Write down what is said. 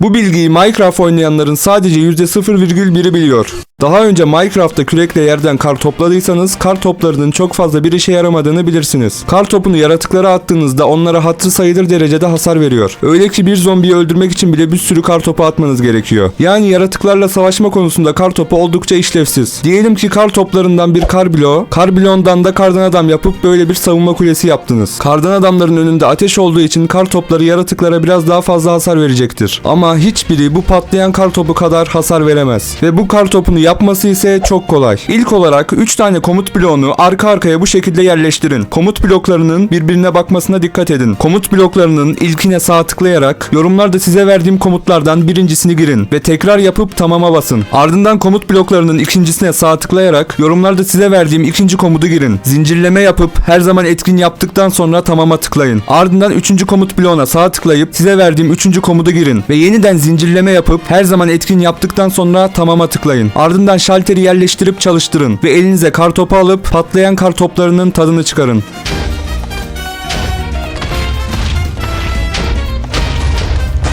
Bu bilgiyi Minecraft oynayanların sadece %0,1'i biliyor. Daha önce Minecraft'ta kürekle yerden kar topladıysanız kar toplarının çok fazla bir işe yaramadığını bilirsiniz. Kar topunu yaratıklara attığınızda onlara hatır sayılır derecede hasar veriyor. Öyle ki bir zombiyi öldürmek için bile bir sürü kar topu atmanız gerekiyor. Yani yaratıklarla savaşma konusunda kar topu oldukça işlevsiz. Diyelim ki kar toplarından bir kar bloğu, kar bloğundan da kardan adam yapıp böyle bir savunma kulesi yaptınız. Kardan adamların önünde ateş olduğu için kar topları yaratıklara biraz daha fazla hasar verecektir. Ama hiçbiri bu patlayan kar topu kadar hasar veremez. Ve bu kar topunu yapması ise çok kolay. İlk olarak 3 tane komut bloğunu arka arkaya bu şekilde yerleştirin. Komut bloklarının birbirine bakmasına dikkat edin. Komut bloklarının ilkine sağ tıklayarak yorumlarda size verdiğim komutlardan birincisini girin ve tekrar yapıp tamama basın. Ardından komut bloklarının ikincisine sağ tıklayarak yorumlarda size verdiğim ikinci komutu girin. Zincirleme yapıp her zaman etkin yaptıktan sonra tamama tıklayın. Ardından üçüncü komut bloğuna sağ tıklayıp size verdiğim üçüncü komutu girin ve yeniden zincirleme yapıp her zaman etkin yaptıktan sonra tamama tıklayın. Ardından şalteri yerleştirip çalıştırın ve elinize kar topu alıp patlayan kar toplarının tadını çıkarın.